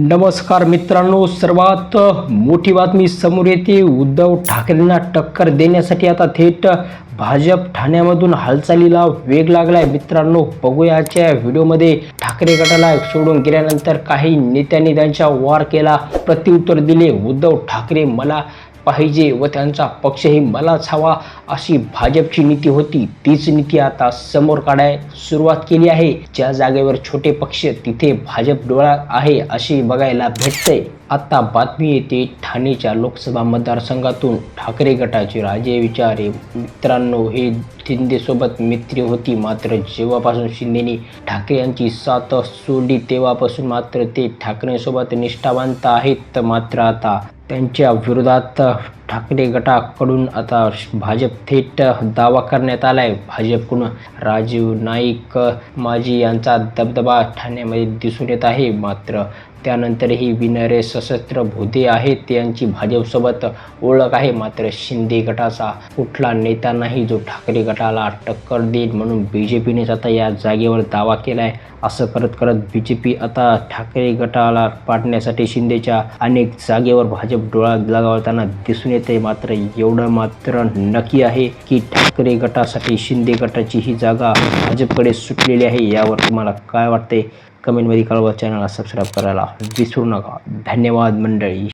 नमस्कार मित्रांनो सर्वात मोठी बातमी समोर येते. उद्धव ठाकरेंना टक्कर देण्यासाठी आता थेट भाजप ठाण्यामधून हालचालीला वेग लागलाय. मित्रांनो बघूयाच्या व्हिडिओमध्ये ठाकरे गटाला सोडून गेल्यानंतर काही नेत्यांनी त्यांच्या वार केला प्रत्युत्तर दिले. उद्धव ठाकरे मला पाहिजे व त्यांचा पक्षही मलाच हवा अशी भाजपची नीती होती. तीच नीती आता समोर काढाय सुरुवात केली आहे. ज्या जागेवर छोटे पक्ष तिथे भाजप डोळा आहे अशी बघायला भेटते आता बातमी येते ठाणेच्या लोकसभा मतदारसंघातून. ठाकरे गटाचे राजे विचारे मित्रांनो हे शिंदेसोबत मित्री होती मात्र जेव्हापासून शिंदेनी ठाकरे यांची साथ सोडली तेव्हापासून मात्र ते ठाकरेंसोबत निष्ठावंत आहेत मात्र आता त्यांच्या विरोधात ठाकरे गटाकडून आता भाजप थेट दावा करण्यात आलाय. भाजपकडून राजीव नाईक माजी यांचा दबदबा ठाण्यामध्ये दिसून येत आहे. मात्र त्यानंतरही विनरे सशस्त्र भोदे आहेत यांची भाजपसोबत ओळख आहे. मात्र शिंदे गटाचा कुठला नेता नाही जो ठाकरे गटाला टक्कर देईल म्हणून बी जे पीनेच आता या जागेवर दावा केला आहे असं करत करत बी जे पी आता ठाकरे गटाला पाडण्यासाठी शिंदेच्या अनेक जागेवर भाजप डोळा लगावताना दिसून येते. मात्र एवढं मात्र नक्की आहे की ठाकरे गटासाठी शिंदे गटाची ही जागा भाजपकडे सुटलेली आहे. यावर तुम्हाला काय वाटते कमेंटमध्ये कळवा. चॅनलला सबस्क्राईब करायला विसरू नका. धन्यवाद मंडळी.